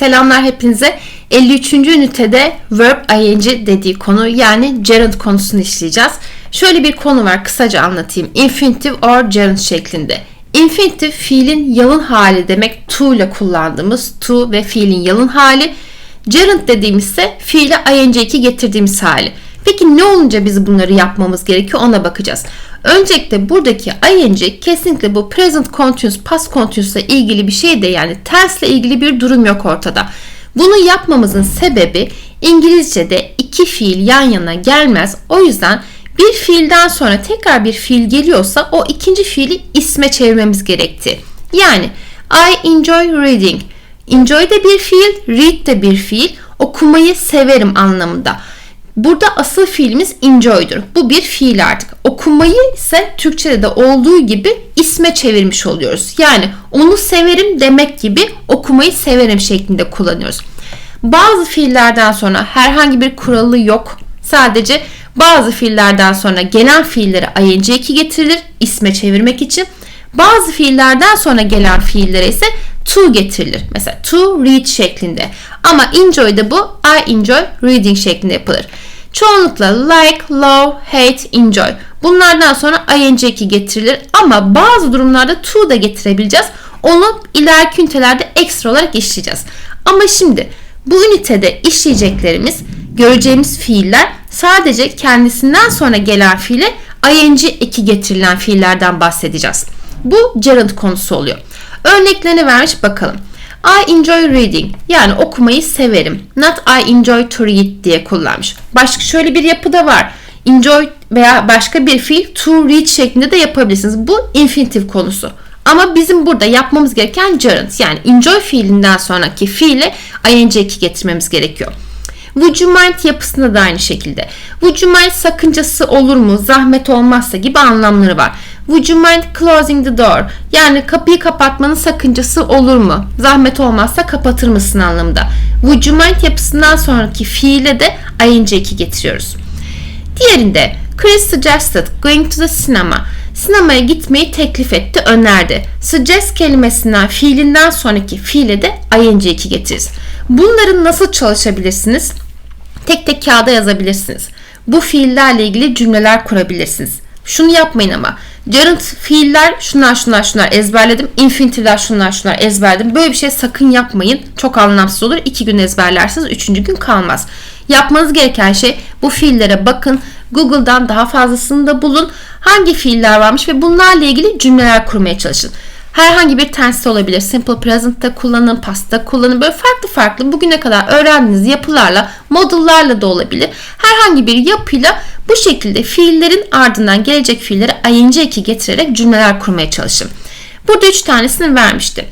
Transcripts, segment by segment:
Selamlar hepinize. 53. ünitede verb ing dediği konu yani gerund konusunu işleyeceğiz. Şöyle bir konu var kısaca anlatayım. Infinitive or gerund şeklinde. Infinitive fiilin yalın hali demek to ile kullandığımız to ve fiilin yalın hali. Gerund dediğimiz ise fiile ing2 getirdiğimiz hali. Peki ne olunca biz bunları yapmamız gerekiyor ona bakacağız. Öncelikle buradaki ing kesinlikle bu present continuous, past continuous ile ilgili bir şey de yani tense ile ilgili bir durum yok ortada. Bunu yapmamızın sebebi İngilizce'de iki fiil yan yana gelmez. O yüzden bir fiilden sonra tekrar bir fiil geliyorsa o ikinci fiili isme çevirmemiz gerekti. Yani I enjoy reading. Enjoy de bir fiil, read de bir fiil. Okumayı severim anlamında. Burada asıl fiilimiz enjoy'dur. Bu bir fiil artık. Okumayı ise Türkçe'de de olduğu gibi isme çevirmiş oluyoruz. Yani onu severim demek gibi okumayı severim şeklinde kullanıyoruz. Bazı fiillerden sonra herhangi bir kuralı yok. Sadece bazı fiillerden sonra gelen fiillere ing2 getirilir isme çevirmek için. Bazı fiillerden sonra gelen fiillere ise to getirilir. Mesela to read şeklinde. Ama enjoy da bu I enjoy reading şeklinde yapılır. Çoğunlukla like, love, hate, enjoy. Bunlardan sonra ing2 getirilir ama bazı durumlarda to da getirebileceğiz. Onu ileriki ünitelerde ekstra olarak işleyeceğiz. Ama şimdi bu ünitede işleyeceklerimiz, göreceğimiz fiiller sadece kendisinden sonra gelen fiile ing eki getirilen fiillerden bahsedeceğiz. Bu gerund konusu oluyor. Örneklerini vermiş bakalım. I enjoy reading yani okumayı severim. Not I enjoy to read diye kullanmış. Başka şöyle bir yapı da var. Enjoy veya başka bir fiil to read şeklinde de yapabilirsiniz. Bu infinitive konusu. Ama bizim burada yapmamız gereken gerund yani enjoy fiilinden sonraki fiile ing2 getirmemiz gerekiyor. Would you mind yapısında da aynı şekilde. Would you mind sakıncası olur mu, zahmet olmazsa gibi anlamları var. Would you mind closing the door? Yani kapıyı kapatmanın sakıncası olur mu? Zahmet olmazsa kapatır mısın anlamında. Would you mind yapısından sonraki fiile de ing2 getiriyoruz. Diğerinde Chris suggested going to the cinema. Sinemaya gitmeyi teklif etti, önerdi. Suggest kelimesinden fiilinden sonraki fiile de ing2 getiririz. Bunları nasıl çalışabilirsiniz? Tek tek kağıda yazabilirsiniz. Bu fiillerle ilgili cümleler kurabilirsiniz. Şunu yapmayın ama. Gerund fiiller şunlar şunlar şunlar ezberledim. Infinitive'ler şunlar şunlar ezberledim. Böyle bir şey sakın yapmayın. Çok anlamsız olur. İki gün ezberlersiniz. Üçüncü gün kalmaz. Yapmanız gereken şey bu fiillere bakın. Google'dan daha fazlasını da bulun. Hangi fiiller varmış ve bunlarla ilgili cümleler kurmaya çalışın. Herhangi bir tense olabilir. Simple present'ta kullanın, past'ta kullanın. Böyle farklı farklı bugüne kadar öğrendiğiniz yapılarla, modullarla da olabilir. Herhangi bir yapıyla bu şekilde fiillerin ardından gelecek fiilleri ing2 getirerek cümleler kurmaya çalışın. Burada 3 tanesini vermişti.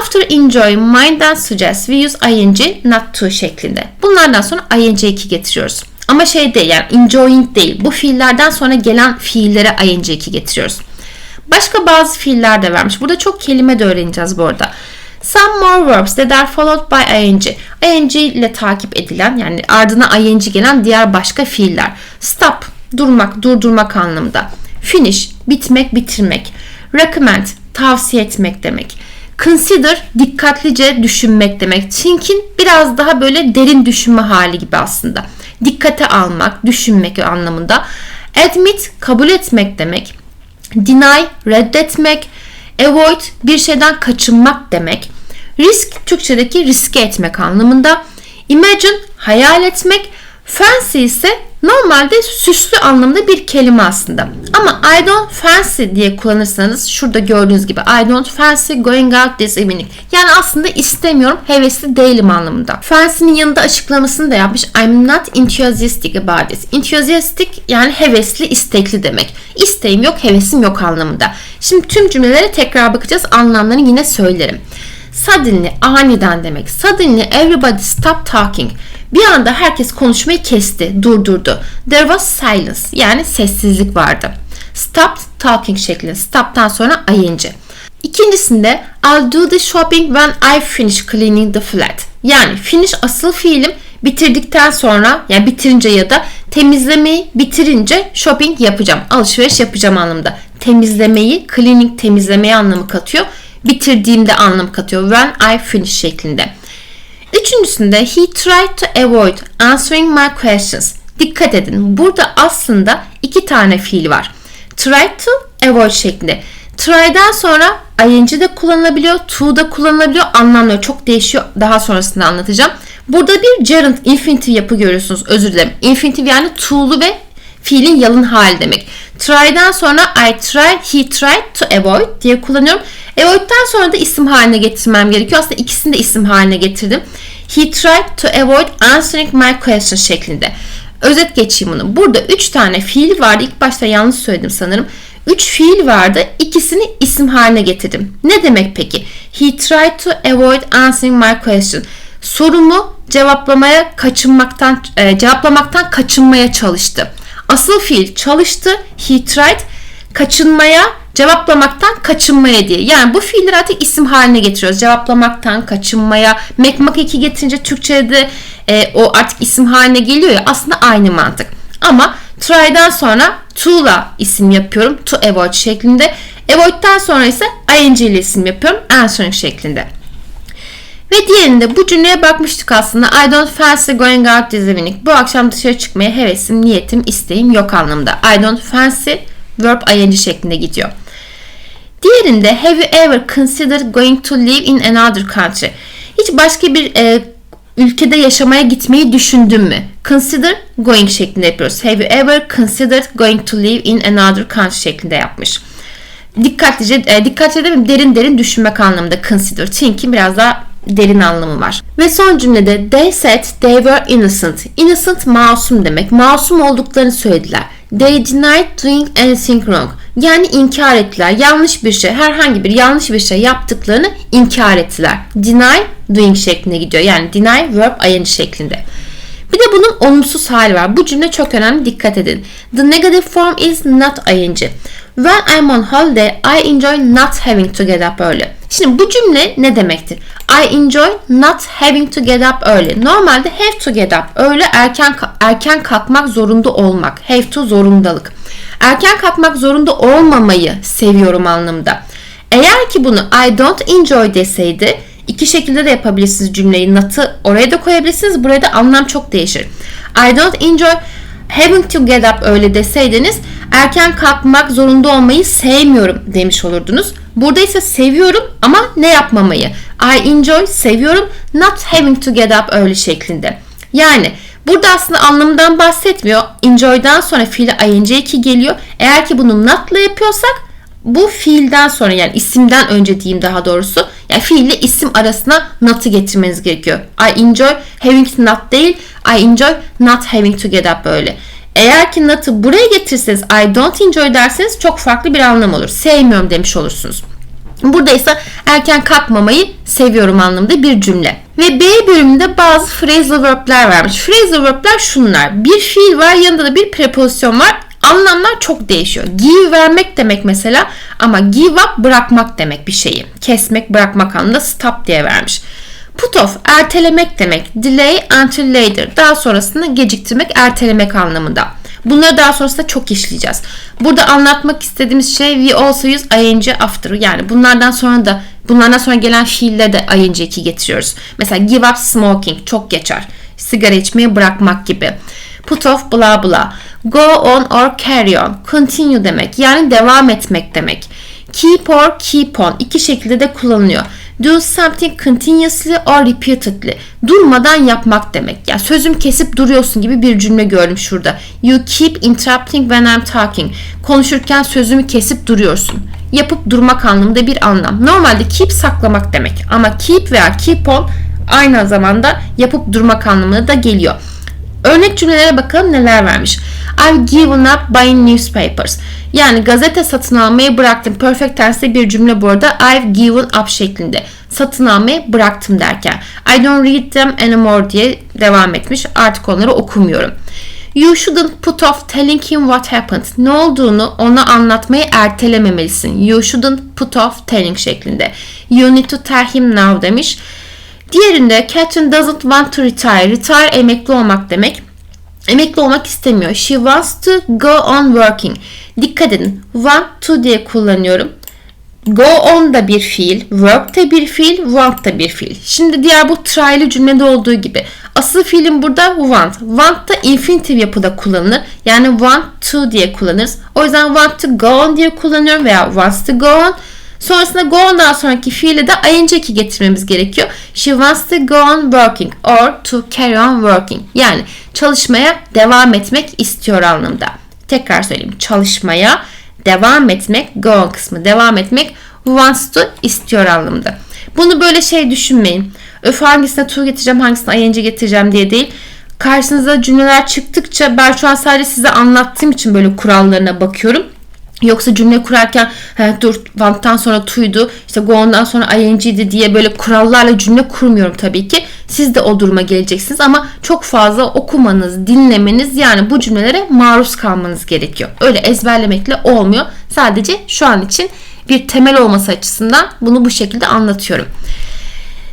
After enjoy, mind and suggest we use ing not to şeklinde. Bunlardan sonra ing2 getiriyoruz. Ama şey değil yani enjoying değil. Bu fiillerden sonra gelen fiillere ing2 getiriyoruz. Başka bazı fiiller de vermiş. Burada çok kelime de öğreneceğiz bu arada. Some more verbs that are followed by ing. ing ile takip edilen yani ardına ing gelen diğer başka fiiller. Stop, durmak, durdurmak anlamında. Finish, bitmek, bitirmek. Recommend, tavsiye etmek demek. Consider, dikkatlice düşünmek demek. Think'in biraz daha böyle derin düşünme hali gibi aslında. Dikkate almak, düşünmek anlamında. Admit, kabul etmek demek. Deny, reddetmek. Avoid, bir şeyden kaçınmak demek. Risk, Türkçedeki riske etmek anlamında. Imagine, hayal etmek. Fancy ise normalde süslü anlamda bir kelime aslında. Ama I don't fancy diye kullanırsanız şurada gördüğünüz gibi I don't fancy going out this evening. Yani aslında istemiyorum, hevesli değilim anlamında. Fancy'nin yanında açıklamasını da yapmış. I'm not enthusiastic about this. Enthusiastic yani hevesli, istekli demek. İsteğim yok, hevesim yok anlamında. Şimdi tüm cümlelere tekrar bakacağız. Anlamlarını yine söylerim. Suddenly, aniden demek. Suddenly everybody stopped talking. Bir anda herkes konuşmayı kesti, durdurdu. There was silence yani sessizlik vardı. Stopped talking şeklinde. Stop'tan sonra ing. İkincisinde I'll do the shopping when I finish cleaning the flat. Yani finish asıl fiilim bitirdikten sonra yani bitirince ya da temizlemeyi bitirince shopping yapacağım. Alışveriş yapacağım anlamında. Temizlemeyi, cleaning temizlemeyi anlamı katıyor. Bitirdiğimde anlam katıyor. When I finish şeklinde. Üçüncüsünde he tried to avoid answering my questions. Dikkat edin. Burada aslında iki tane fiil var. Try to avoid şeklinde. Try'dan sonra ing de kullanılabiliyor, to da kullanılabiliyor. Anlamları çok değişiyor. Daha sonrasında anlatacağım. Burada bir gerund infinitive yapı görüyorsunuz. Özür dilerim. Infinitive yani to'lu ve fiilin yalın hali demek. Try'dan sonra I tried, he tried to avoid diye kullanıyorum. Avoid'dan sonra da isim haline getirmem gerekiyor. Aslında ikisini de isim haline getirdim. He tried to avoid answering my question şeklinde. Özet geçeyim bunu. Burada 3 tane fiil vardı. İlk başta yanlış söyledim sanırım. 3 fiil vardı. İkisini isim haline getirdim. Ne demek peki? He tried to avoid answering my question. Sorumu cevaplamaya kaçınmaktan e, cevaplamaktan kaçınmaya çalıştı. Asıl fiil çalıştı. He tried kaçınmaya cevaplamaktan kaçınmaya diye. Yani bu fiilleri artık isim haline getiriyoruz. Cevaplamaktan kaçınmaya. Mekmak eki getirince Türkçe'de e, o artık isim haline geliyor ya aslında aynı mantık. Ama try'dan sonra to'la isim yapıyorum. To avoid şeklinde. Avoid'dan sonra ise ing ile isim yapıyorum. Answering şeklinde. Ve diğerinde bu cümleye bakmıştık aslında. I don't fancy going out this evening. Bu akşam dışarı çıkmaya hevesim, niyetim, isteğim yok anlamında. I don't fancy verb ing şeklinde gidiyor. Diğerinde have you ever considered going to live in another country? Hiç başka bir e, ülkede yaşamaya gitmeyi düşündün mü? Consider going şeklinde yapıyoruz. Have you ever considered going to live in another country şeklinde yapmış. Dikkatlice, e, dikkatlice demeyeyim, derin derin düşünmek anlamında consider. Think'in biraz daha derin anlamı var. Ve son cümlede they said they were innocent. Innocent masum demek. Masum olduklarını söylediler. They denied doing anything wrong. Yani inkar ettiler. Yanlış bir şey, herhangi bir yanlış bir şey yaptıklarını inkar ettiler. Deny doing şeklinde gidiyor. Yani deny verb ing şeklinde. Bir de bunun olumsuz hali var. Bu cümle çok önemli. Dikkat edin. The negative form is not ing. When I'm on holiday, I enjoy not having to get up early. Şimdi bu cümle ne demektir? I enjoy not having to get up early. Normalde have to get up. Öyle erken erken kalkmak zorunda olmak. Have to zorundalık. Erken kalkmak zorunda olmamayı seviyorum anlamında. Eğer ki bunu I don't enjoy deseydi iki şekilde de yapabilirsiniz cümleyi. Not'ı oraya da koyabilirsiniz. Buraya da anlam çok değişir. I don't enjoy having to get up öyle deseydiniz erken kalkmak zorunda olmayı sevmiyorum demiş olurdunuz. Burada ise seviyorum ama ne yapmamayı. I enjoy seviyorum not having to get up öyle şeklinde. Yani burada aslında anlamından bahsetmiyor. Enjoy'dan sonra fiili ing2 geliyor. Eğer ki bunu not'la yapıyorsak bu fiilden sonra yani isimden önce diyeyim daha doğrusu. Yani fiille isim arasına not'ı getirmeniz gerekiyor. I enjoy having not değil. I enjoy not having to get up böyle. Eğer ki not'ı buraya getirseniz I don't enjoy derseniz çok farklı bir anlam olur. Sevmiyorum demiş olursunuz. Burada ise erken kalkmamayı seviyorum anlamında bir cümle. Ve B bölümünde bazı phrasal verb'ler vermiş. Phrasal verb'ler şunlar. Bir fiil var yanında da bir preposisyon var. Anlamlar çok değişiyor. Give vermek demek mesela ama give up bırakmak demek bir şeyi. Kesmek, bırakmak anlamında stop diye vermiş. Put off ertelemek demek. Delay until later. Daha sonrasında geciktirmek, ertelemek anlamında. Bunları daha sonrasında çok işleyeceğiz. Burada anlatmak istediğimiz şey we also use ing after. Yani bunlardan sonra da bunlardan sonra gelen fiille de ing2 getiriyoruz. Mesela give up smoking çok geçer. Sigara içmeyi bırakmak gibi. Put off bla bla. Go on or carry on. Continue demek. Yani devam etmek demek. Keep or keep on. iki şekilde de kullanılıyor. Do something continuously or repeatedly. Durmadan yapmak demek. Yani sözüm kesip duruyorsun gibi bir cümle gördüm şurada. You keep interrupting when I'm talking. Konuşurken sözümü kesip duruyorsun. Yapıp durmak anlamında bir anlam. Normalde keep saklamak demek. Ama keep veya keep on aynı zamanda yapıp durmak anlamına da geliyor. Örnek cümlelere bakalım neler vermiş. I've given up buying newspapers. Yani gazete satın almayı bıraktım. Perfect tense bir cümle bu arada. I've given up şeklinde. Satın almayı bıraktım derken. I don't read them anymore diye devam etmiş. Artık onları okumuyorum. You shouldn't put off telling him what happened. Ne olduğunu ona anlatmayı ertelememelisin. You shouldn't put off telling şeklinde. You need to tell him now demiş. Diğerinde Catherine doesn't want to retire. Retire emekli olmak demek. Emekli olmak istemiyor. She wants to go on working. Dikkat edin. Want to diye kullanıyorum. Go on da bir fiil, work da bir fiil, want da bir fiil. Şimdi diğer bu try'li cümlede olduğu gibi. Asıl fiilin burada want. Want da infinitive yapıda kullanılır. Yani want to diye kullanırız. O yüzden want to go on diye kullanıyorum veya wants to go on. Sonrasında go on'dan sonraki fiile de ing eki getirmemiz gerekiyor. She wants to go on working or to carry on working. Yani çalışmaya devam etmek istiyor anlamda. Tekrar söyleyeyim. Çalışmaya devam etmek, go on kısmı devam etmek wants to istiyor anlamında. Bunu böyle şey düşünmeyin. Öf hangisine to getireceğim, hangisine ing getireceğim diye değil. Karşınıza cümleler çıktıkça ben şu an sadece size anlattığım için böyle kurallarına bakıyorum. Yoksa cümle kurarken dur want'tan sonra to'ydu işte go'ndan sonra ing'di diye böyle kurallarla cümle kurmuyorum tabii ki. Siz de o duruma geleceksiniz ama çok fazla okumanız, dinlemeniz yani bu cümlelere maruz kalmanız gerekiyor. Öyle ezberlemekle olmuyor. Sadece şu an için bir temel olması açısından bunu bu şekilde anlatıyorum.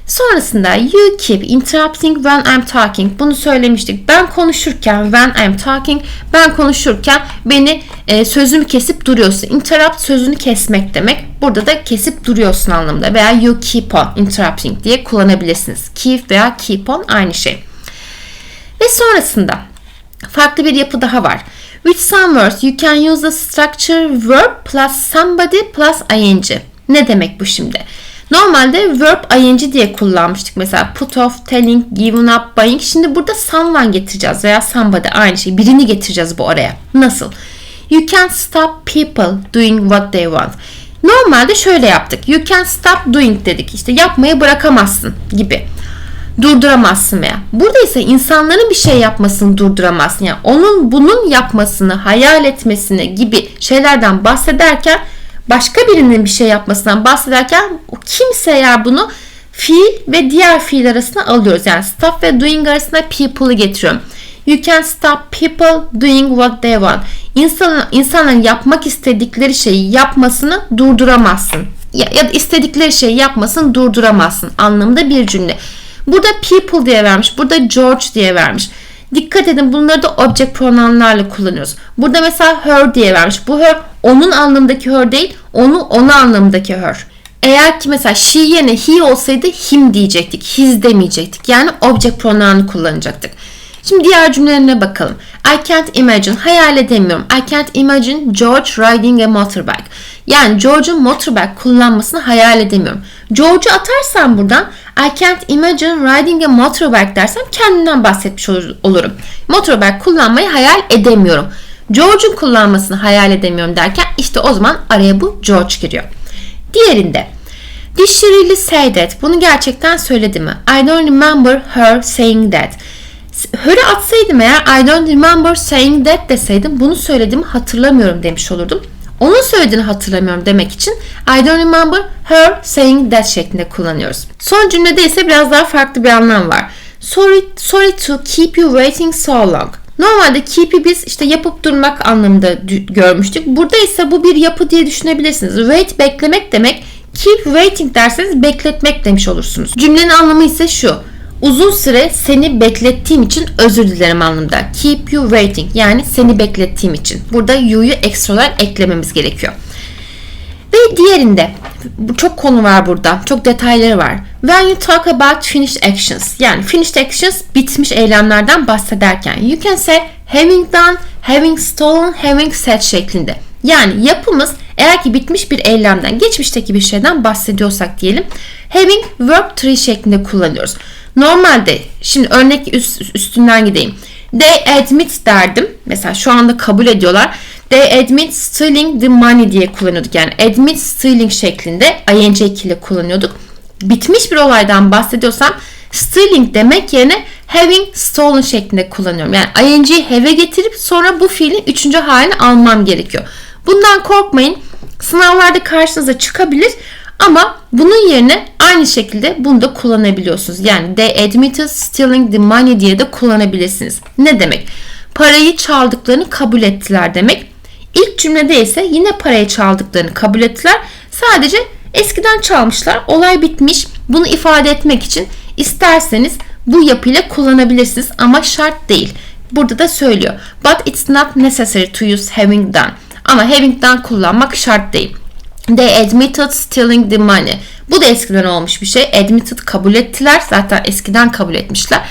Sonrasında you keep interrupting when I'm talking. Bunu söylemiştik. Ben konuşurken when I'm talking ben konuşurken beni e, sözümü kesip duruyorsun. Interrupt sözünü kesmek demek. Burada da kesip duruyorsun anlamında veya you keep on interrupting diye kullanabilirsiniz. Keep veya keep on aynı şey. Ve sonrasında farklı bir yapı daha var. With some words you can use the structure verb plus somebody plus ing. Ne demek bu şimdi? Normalde verb ing diye kullanmıştık. Mesela put off, telling, given up, buying. Şimdi burada someone getireceğiz veya somebody aynı şey. Birini getireceğiz bu araya. Nasıl? You can stop people doing what they want. Normalde şöyle yaptık. You can stop doing dedik. İşte yapmayı bırakamazsın gibi. Durduramazsın veya. Burada ise insanların bir şey yapmasını durduramazsın. Yani onun bunun yapmasını, hayal etmesini gibi şeylerden bahsederken başka birinin bir şey yapmasından bahsederken kimse eğer bunu fiil ve diğer fiil arasına alıyoruz. Yani stop ve doing arasında people'ı getiriyorum. You can stop people doing what they want. İnsanın, insanların yapmak istedikleri şeyi yapmasını durduramazsın. Ya, ya da istedikleri şeyi yapmasını durduramazsın anlamında bir cümle. Burada people diye vermiş. Burada George diye vermiş. Dikkat edin bunları da object pronounlarla kullanıyoruz. Burada mesela her diye vermiş. Bu her onun anlamındaki her değil, onu ona anlamındaki her. Eğer ki mesela she yerine he olsaydı him diyecektik. His demeyecektik. Yani object pronoun'u kullanacaktık. Şimdi diğer cümlelerine bakalım. I can't imagine, hayal edemiyorum. I can't imagine George riding a motorbike. Yani George'un motorbike kullanmasını hayal edemiyorum. George'u atarsam buradan I can't imagine riding a motorbike dersem kendimden bahsetmiş olurum. Motorbike kullanmayı hayal edemiyorum. George'un kullanmasını hayal edemiyorum derken işte o zaman araya bu George giriyor. Diğerinde Did she really say that? Bunu gerçekten söyledi mi? I don't remember her saying that. Her'ı atsaydım eğer I don't remember saying that deseydim bunu söylediğimi hatırlamıyorum demiş olurdum. Onun söylediğini hatırlamıyorum demek için I don't remember her saying that şeklinde kullanıyoruz. Son cümlede ise biraz daha farklı bir anlam var. Sorry, sorry to keep you waiting so long. Normalde keep'i biz işte yapıp durmak anlamında görmüştük. Burada ise bu bir yapı diye düşünebilirsiniz. Wait beklemek demek. Keep waiting derseniz bekletmek demiş olursunuz. Cümlenin anlamı ise şu. Uzun süre seni beklettiğim için özür dilerim anlamında. Keep you waiting yani seni beklettiğim için. Burada you'yu ekstra olarak eklememiz gerekiyor. Ve diğerinde çok konu var burada. Çok detayları var. When you talk about finished actions yani finished actions bitmiş eylemlerden bahsederken you can say having done, having stolen, having said şeklinde. Yani yapımız eğer ki bitmiş bir eylemden, geçmişteki bir şeyden bahsediyorsak diyelim having verb tree şeklinde kullanıyoruz. Normalde şimdi örnek üst, üstünden gideyim. They admit derdim. Mesela şu anda kabul ediyorlar. They admit stealing the money diye kullanıyorduk. Yani admit stealing şeklinde ing ile kullanıyorduk. Bitmiş bir olaydan bahsediyorsam stealing demek yerine having stolen şeklinde kullanıyorum. Yani ing'yi have'e getirip sonra bu fiilin üçüncü halini almam gerekiyor. Bundan korkmayın. Sınavlarda karşınıza çıkabilir ama bunun yerine aynı şekilde bunu da kullanabiliyorsunuz. Yani they admitted stealing the money diye de kullanabilirsiniz. Ne demek? Parayı çaldıklarını kabul ettiler demek. İlk cümlede ise yine parayı çaldıklarını kabul ettiler. Sadece eskiden çalmışlar. Olay bitmiş. Bunu ifade etmek için isterseniz bu yapıyla kullanabilirsiniz ama şart değil. Burada da söylüyor. But it's not necessary to use having done. Ama having done kullanmak şart değil. They admitted stealing the money. Bu da eskiden olmuş bir şey. Admitted kabul ettiler. Zaten eskiden kabul etmişler.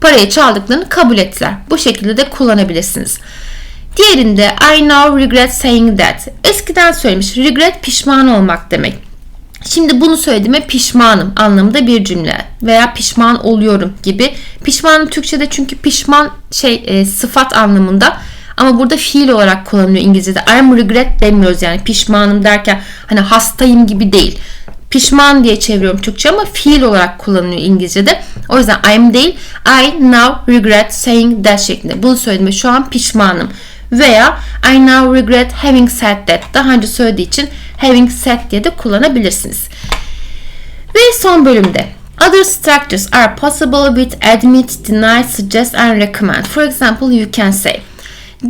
Parayı çaldıklarını kabul ettiler. Bu şekilde de kullanabilirsiniz. Diğerinde I now regret saying that. Eskiden söylemiş. Regret pişman olmak demek. Şimdi bunu söylediğime pişmanım anlamında bir cümle veya pişman oluyorum gibi. Pişmanım Türkçe'de çünkü pişman şey e, sıfat anlamında ama burada fiil olarak kullanılıyor İngilizce'de. I'm regret demiyoruz yani pişmanım derken hani hastayım gibi değil. Pişman diye çeviriyorum Türkçe ama fiil olarak kullanılıyor İngilizce'de. O yüzden I'm değil I now regret saying that şeklinde. Bunu söylediğime şu an pişmanım. Veya I now regret having said that. Daha önce söylediği için having said diye de kullanabilirsiniz. Ve son bölümde Other structures are possible with admit, deny, suggest and recommend. For example, you can say.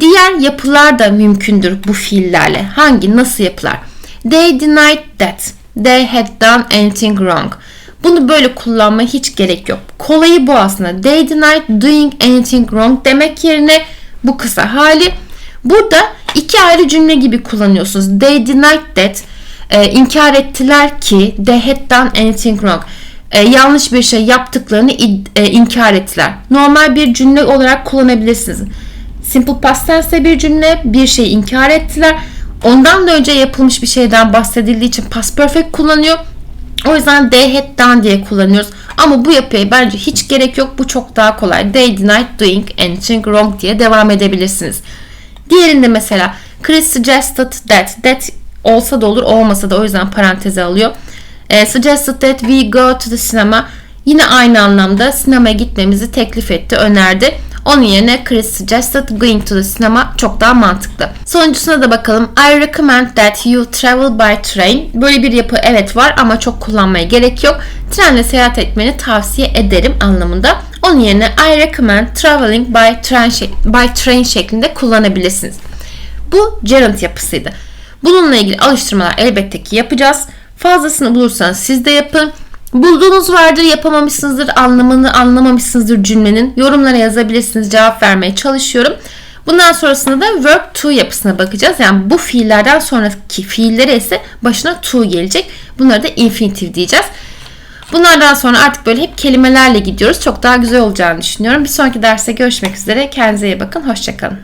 Diğer yapılar da mümkündür bu fiillerle. Hangi, nasıl yapılar? They denied that they had done anything wrong. Bunu böyle kullanmaya hiç gerek yok. Kolayı bu aslında. They denied doing anything wrong demek yerine bu kısa hali. Burada iki ayrı cümle gibi kullanıyorsunuz. They denied that e, inkar ettiler ki they had done anything wrong. E, yanlış bir şey yaptıklarını e, inkar ettiler. Normal bir cümle olarak kullanabilirsiniz. Simple past tense bir cümle, bir şeyi inkar ettiler. Ondan da önce yapılmış bir şeyden bahsedildiği için past perfect kullanıyor. O yüzden they had done diye kullanıyoruz. Ama bu yapıya bence hiç gerek yok. Bu çok daha kolay. They denied doing anything wrong diye devam edebilirsiniz. Diğerinde mesela Chris suggested that. That olsa da olur olmasa da o yüzden paranteze alıyor. E, suggested that we go to the cinema. Yine aynı anlamda sinemaya gitmemizi teklif etti, önerdi. Onun yerine Chris suggested going to the cinema çok daha mantıklı. Sonuncusuna da bakalım. I recommend that you travel by train. Böyle bir yapı evet var ama çok kullanmaya gerek yok. Trenle seyahat etmeni tavsiye ederim anlamında. Onun yerine I recommend traveling by train, by train şeklinde kullanabilirsiniz. Bu gerund yapısıydı. Bununla ilgili alıştırmalar elbette ki yapacağız. Fazlasını bulursanız siz de yapın. Bulduğunuz vardır yapamamışsınızdır anlamını anlamamışsınızdır cümlenin. Yorumlara yazabilirsiniz cevap vermeye çalışıyorum. Bundan sonrasında da verb to yapısına bakacağız. Yani bu fiillerden sonraki fiillere ise başına to gelecek. Bunları da infinitive diyeceğiz. Bunlardan sonra artık böyle hep kelimelerle gidiyoruz. Çok daha güzel olacağını düşünüyorum. Bir sonraki derste görüşmek üzere. Kendinize iyi bakın. Hoşçakalın.